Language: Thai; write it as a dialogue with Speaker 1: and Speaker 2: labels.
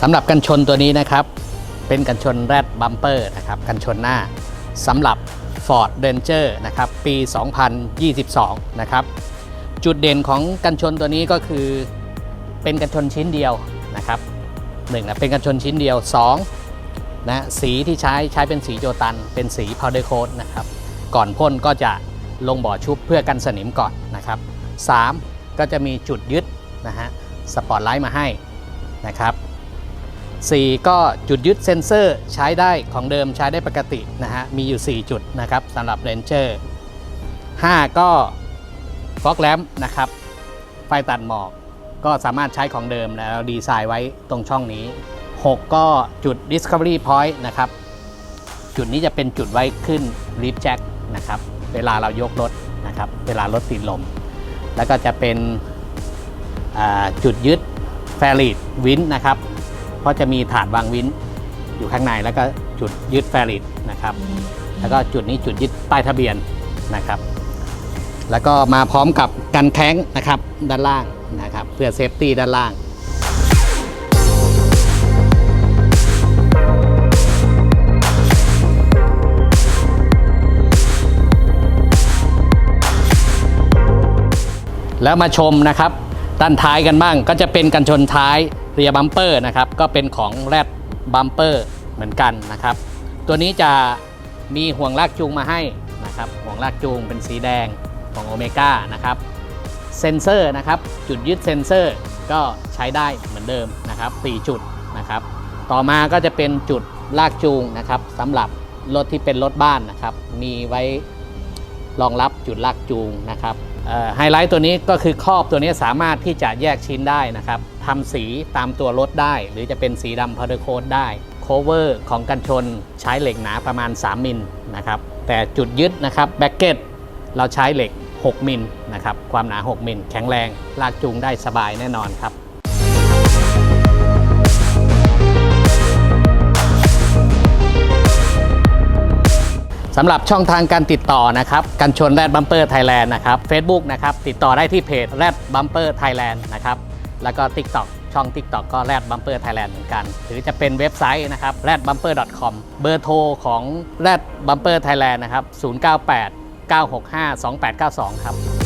Speaker 1: สำหรับกันชนตัวนี้นะครับ เป็นกันชนแรดบัมเปอร์นะครับกันชนหน้าสำหรับ Ford Ranger นะครับปี 2022 นะครับ จุดเด่นของกันชนตัวนี้ก็คือเป็นกันชนชิ้นเดียวนะครับหนึ่งนะเป็นกันชนชิ้นเดียว2นะสีที่ใช้ใช้เป็นสีโจตัน เป็นสี powder coat นะครับ ก่อนพ่นก็จะลงบ่อชุบเพื่อกันสนิมก่อนนะครับ 3. ก็จะมีจุดยึดนะฮะสปอตไลท์มาให้นะครับ 4 ก็จุดยึดเซ็นเซอร์ใช้ได้ของเดิมใช้ได้ปกตินะฮะมีอยู่ 4 จุดนะครับสำหรับ Ranger 5 ก็ฟอกแลมนะครับ ไฟตัดหมอกก็สามารถใช้ของเดิมแล้วดีไซน์ไว้ตรงช่องนี้ 6 ก็จุด Discovery Point นะครับ จุดนี้จะเป็นจุดไว้ขึ้น Lift Jack นะครับเวลาเรายกรถนะครับเวลารถติดลม แล้วก็จะเป็นจุดยึดแฟริดวินนะครับ เพราะจะมีถาดวางวินอยู่ข้างในแล้วก็จุดยึดแฟริดนะครับ แล้วก็จุดนี้จุดยึดป้ายทะเบียนนะครับ แล้วก็มาพร้อมกับกันแข้งนะครับด้านล่างนะครับ เพื่อเซฟตี้ด้านล่างแล้วมาชมนะครับด้านท้ายกันบ้างก็จะเป็นกันชนท้าย เรียบัมเปอร์นะครับก็เป็นของแรดบัมเปอร์เหมือนกันนะครับ ตัวนี้จะมีห่วงลากจูงมาให้นะครับห่วงลากจูงเป็นสีแดงของโอเมก้านะครับเซนเซอร์นะครับจุดยึดเซนเซอร์ก็ใช้ได้เหมือนเดิมนะครับ4จุดนะครับ ต่อมาก็จะเป็นจุดลากจูงนะครับสำหรับรถที่เป็นรถบ้านนะครับ มีไว้รองรับจุดลากจูงนะครับ ไฮไลท์ตัวนี้ก็คือครอบตัวนี้สามารถที่จะแยกชิ้นได้นะครับทำสีตามตัวรถได้ หรือจะเป็นสีดำพาวเดอร์โค้ดได้โคเวอร์ของกันชนใช้เหล็กหนาประมาณ 3 มิลนะครับแต่จุดยึดนะครับแบ็กเก็ตเราใช้เหล็ก 6 มิลนะครับความหนา 6 มิลแข็งแรง ลากจูงได้สบายแน่นอนครับ สำหรับช่องทางการติดต่อนะครับกันชนแรดบัมเปอร์ไทยแลนด์นะครับ Facebook นะครับติดต่อได้ที่เพจแรดบัมเปอร์ไทยแลนด์นะครับแล้วก็ TikTok ช่อง TikTok ก็แรดบัมเปอร์ไทยแลนด์เหมือนกัน หรือจะเป็นเว็บไซต์นะครับ r a d b u m p e r com เบอร์โทรของแรดบัมเปอร์ไทยแลนด์นะครับ 098 965 2892 ครับ